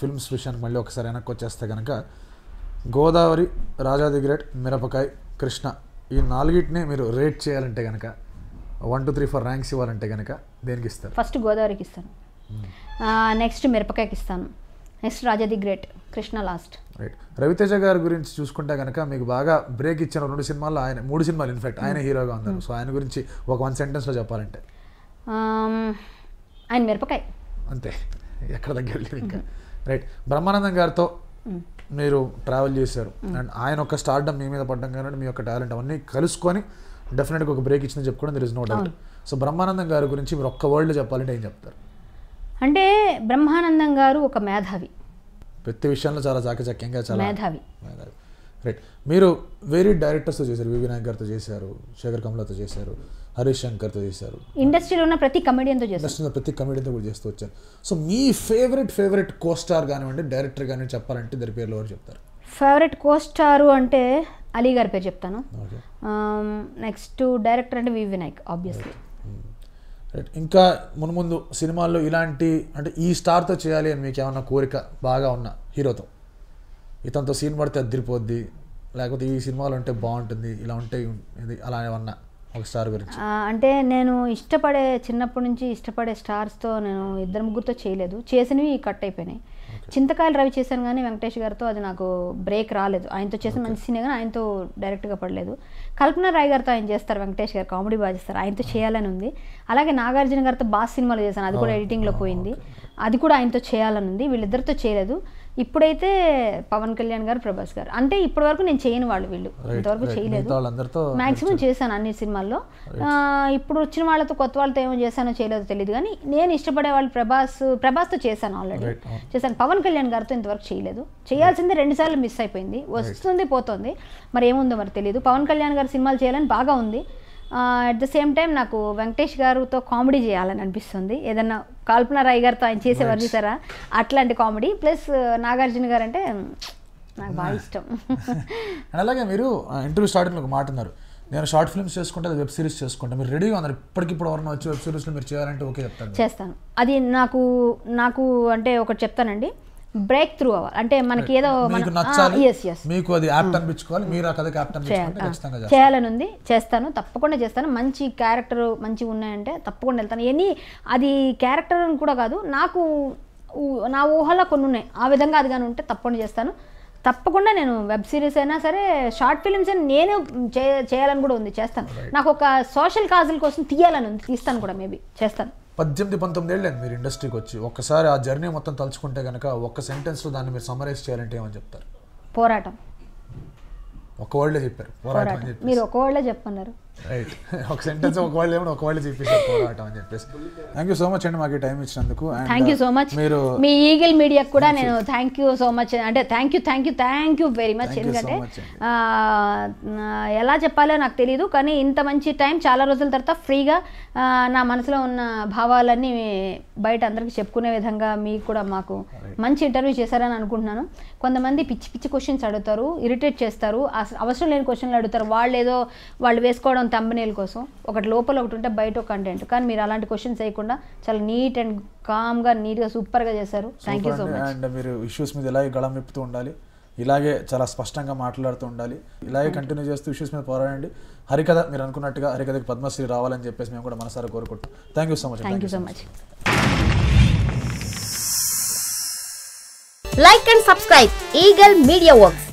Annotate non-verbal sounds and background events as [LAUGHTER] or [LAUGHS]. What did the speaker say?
Films విషయానికి మళ్ళీ ఒకసారి వెనక్కి వచ్చేస్తే కనుక గోదావరి రాజాది గ్రేట్ మిరపకాయ కృష్ణ ఈ నాలుగిటిని మీరు రేట్ చేయాలంటే కనుక one two three four ranks ఇవ్వాలంటే కనుక దేనికి ఇస్తారు? ఫస్ట్ గోదావరికి ఇస్తాను. నెక్స్ట్ మిరపకాయకి ఇస్తాను. Next Raja the great Krishna last. Right Ravi Teja గారి గురించి చూసుకుంటే కనుక మీకు బాగా బ్రేక్ ఇచ్చిన రెండు సినిమాల్లో ఆయన మూడు సినిమాలు ఇన్ఫాక్ట్ ఆయన హీరోగా ఉన్నారు. సో ఆయన గురించి ఒక వన్ సెంటెన్స్లో చెప్పాలంటే. ఆయన మిరపకాయ. అంతే. ఎక్కడ దగ్గర లేదు ఇంకా. రైట్ బ్రహ్మానందం గారితో మీరు ట్రావెల్ చేశారు. అండ్ ఆయన ఒక స్టార్డమ్ మీ మీద పడ్డం కానీ మీ యొక్క టాలెంట్ అవన్నీ కలుసుకొని డెఫినెట్గా ఒక బ్రేక్ ఇచ్చిందని చెప్పుకోవడం there is no doubt so Brahmanandam గారి గురించి మీరు ఒక్క వర్డ్లో చెప్పాలంటే ఏం చెప్తారు? అంటే బ్రహ్మానందం గారు ఒక మేధావి. ప్రతి విషయంలో చాలా చాకచక్యంగా చాలా మేధావి. రైట్ మీరు వేరే డైరెక్టర్స్తో చేశారు వి వినాయక్ గారితో చేశారు శేఖర్ కమలతో చేశారు. హరీష్ శంకర్తో చేశారు. ఇండస్ట్రీలో ఉన్న ప్రతి కమెడియన్తో ఇండస్ట్రీలో ప్రతి కమెడీతో కూడా చేస్తూ వచ్చారు. సో మీ ఫేవరెట్ ఫేవరెట్ కో స్టార్ కానివ్వండి డైరెక్టర్ కానివ్వండి చెప్పాలంటే ఇద్దరి పేర్లు ఎవరు చెప్తారు? ఫేవరెట్ కోస్టారు అంటే అలీ గారి పేరు చెప్తాను. నెక్స్ట్ డైరెక్టర్ అంటే వి వినాయక్ ఆబ్వియస్లీ రైట్. ఇంకా మున్ముందు సినిమాల్లో ఇలాంటి అంటే ఈ స్టార్తో చేయాలి అని మీకు ఏమన్నా కోరిక బాగా ఉన్న హీరోతో? ఇతనితో సీన్ పడితే అద్దరిపోద్ది లేకపోతే ఈ సినిమాలో ఉంటే బాగుంటుంది ఇలా ఉంటే ఇది అలా ఏమన్నా ఒక స్టార్ గురించి. అంటే నేను ఇష్టపడే చిన్నప్పటి నుంచి ఇష్టపడే స్టార్స్తో నేను ఇద్దరు ముగ్గురితో చేయలేదు. చేసినవి కట్ అయిపోయినాయి. చింతకాయలు రవి చేశాను కానీ వెంకటేష్ గారితో అది నాకు బ్రేక్ రాలేదు. ఆయనతో చేసిన మంచి సినిమా కానీ ఆయనతో డైరెక్ట్గా పడలేదు. కల్పన రాయ్ గారితో ఆయన చేస్తారు వెంకటేష్ గారు కామెడీ బాగా చేస్తారు. ఆయనతో చేయాలని ఉంది. అలాగే నాగార్జున గారితో బాస్ సినిమాలో చేశాను అది కూడా ఎడిటింగ్లో పోయింది. అది కూడా ఆయనతో చేయాలని ఉంది. వీళ్ళిద్దరితో చేయలేదు. ఇప్పుడైతే పవన్ కళ్యాణ్ గారు ప్రభాస్ గారు. అంటే ఇప్పటి వరకు నేను చేయని వాళ్ళు వీళ్ళు. ఇంతవరకు. చేయలేదు. మాక్సిమం చేశాను అన్ని సినిమాల్లో. ఇప్పుడు వచ్చిన వాళ్ళతో కొత్త వాళ్ళతో ఏమో చేశానో చేయలేదో తెలియదు కానీ నేను ఇష్టపడే వాళ్ళు ప్రభాస్ ప్రభాస్తో చేశాను ఆల్రెడీ. చేశాను. పవన్ కళ్యాణ్ గారితో ఇంతవరకు చేయలేదు. చేయాల్సింది రెండు సార్లు మిస్ అయిపోయింది. వస్తుంది పోతుంది. మరి ఏముందో మరి తెలియదు. పవన్ కళ్యాణ్ గారి సినిమాలు చేయాలని బాగా ఉంది. అట్ ద సేమ్ టైం నాకు వెంకటేష్ గారితో కామెడీ చేయాలని అనిపిస్తుంది. ఏదన్నా కల్పన రాయ్ గారితో ఆయన చేసేవారు చూసారా? అట్లాంటి కామెడీ. ప్లస్ నాగార్జున గారు అంటే నాకు బాగా ఇష్టం. [LAUGHS] అలాగే మీరు ఇంటర్వ్యూ స్టార్టింగ్లో ఒక మాట అన్నారు. నేను షార్ట్ ఫిల్మ్స్ చేసుకుంటే అది వెబ్ సిరీస్ చేసుకుంటా. మీరు రెడీగా ఉన్నారు. ఇప్పటికిప్పుడు ఎవరైనా వచ్చి వెబ్ సిరీస్లో మీరు చేయాలంటే ఓకే చెప్తాను. చేస్తాను. అది నాకు నాకు అంటే ఒకటి చెప్తానండి. బ్రేక్ త్రూ అవ్వాలి. అంటే మనకి ఏదో మీకు అది యాప్ట్ అనిపించుకోవాలి మీరు ఆ కథకి యాప్ట్ అనిపించుకుంటే ఖచ్చితంగా చేస్తారు చేయాలని ఉంది చేస్తాను తప్పకుండా చేస్తాను. మంచి క్యారెక్టర్ మంచి ఉన్నాయంటే తప్పకుండా వెళ్తాను. ఎనీ అది క్యారెక్టర్ అని కూడా కాదు నాకు నా ఊహలో కొన్ని ఉన్నాయి. ఆ విధంగా అది కానీ ఉంటే తప్పకుండా చేస్తాను. తప్పకుండా నేను వెబ్ సిరీస్ అయినా సరే షార్ట్ ఫిలిమ్స్ అయినా నేను చేయాలని కూడా ఉంది చేస్తాను. నాకు ఒక సోషల్ కాజుల కోసం తీయాలని ఉంది తీస్తాను కూడా మేబీ చేస్తాను. పద్దెనిమిది పంతొమ్మిది ఏళ్ళు మీరు ఇండస్ట్రీకి వచ్చి. ఒక్కసారి ఆ జర్నీ మొత్తం తలుచుకుంటే కనుక ఒక్క సెంటెన్స్లో దాన్ని మీరు సమరైజ్ చేయాలంటే ఏమని చెప్తారు? పోరాటం. ఒక వర్డ్లే చెప్పారు. పోరాటం అని పోరాటం. చెప్పి మీరు ఒక వాళ్ళే చెప్పన్నారు. రైట్ [LAUGHS] ఒక సెంటెన్స్ ఒక వాళ్ళు ఏమో ఒక వాళ్ళు చెప్పేసారు పోరాటం అని చెప్పేసి. థ్యాంక్ యూ సో మచ్ అండి మాకు టైం ఇచ్చినందుకు థ్యాంక్ యూ సో మచ్ మీరు మీ ఈగిల్ మీడియాకి కూడా నేను థ్యాంక్ యూ సో మచ్ అంటే thank you thank you thank you very much ఎందుకంటే ఎలా చెప్పాలో నాకు తెలియదు కానీ ఇంత మంచి టైం చాలా రోజుల తర్వాత ఫ్రీగా నా మనసులో ఉన్న భావాలన్నీ బయట అందరికీ చెప్పుకునే విధంగా మీకు కూడా మాకు మంచి ఇంటర్వ్యూ చేశారని అనుకుంటున్నాను. కొంతమంది పిచ్చి పిచ్చి క్వశ్చన్స్ అడుగుతారు ఇరిటేట్ చేస్తారు. అవసరం లేని క్వశ్చన్లు అడుగుతారు. వాళ్ళు ఏదో వాళ్ళు వేసుకోవడం తమ్మనేల కోసం ఒకటి లోపల ఒకటి ఉంటే బయట కంటెంట్ కానీ మీరు అలాంటి క్వశ్చన్స్ వేయకుండా చాలా నీట్ అండ్ కామ్గా నీట్గా సూపర్గా చేశారు. Thank you so much and. మీరు ఇష్యూస్ మీద ఇలాగే గళం విప్పుతూ ఉండాలి. ఇలాగే చాలా స్పష్టంగా మాట్లాడుతూ ఉండాలి. ఇలాగే కంటిన్యూ చేస్తూ ఇష్యూస్ మీద పోరాడండి. హరికథ మీరు అనుకున్నట్టుగా హరికథకి పద్మశ్రీ రావాలని చెప్పేసి మేము కూడా మనసారా కోరుకుంటాం thank you so much thank you so much Like and subscribe. Eagle Media Works.